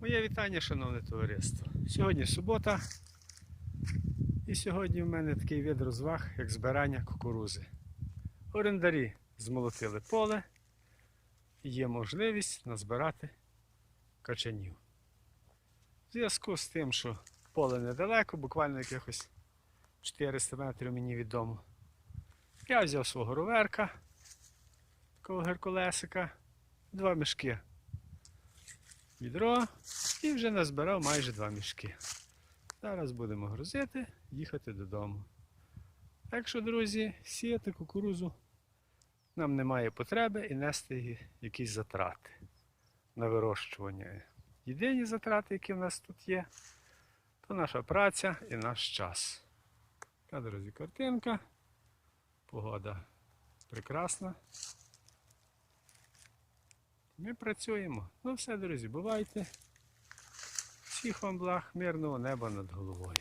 Моє вітання, шановне товариство. Сьогодні субота. І сьогодні в мене такий вид розваг, як збирання кукурузи. Орендарі змолотили поле. і Є можливість назбирати качанів. В зв'язку з тим, що поле недалеко, буквально якихось 400 метрів мені відомо. Я взяв свого роверка, такого геркулесика, два мішки відро і вже назбирав майже два мішки. Зараз будемо грузити, їхати додому. Так що, друзі, сіяти кукурузу нам немає потреби і нести якісь затрати на вирощування. Єдині затрати, які в нас тут є, то наша праця і наш час. Така, друзі, картинка. Погода прекрасна. Ми працюємо. Ну все, друзі, бувайте. Всіх вам благ, мирного неба над головою.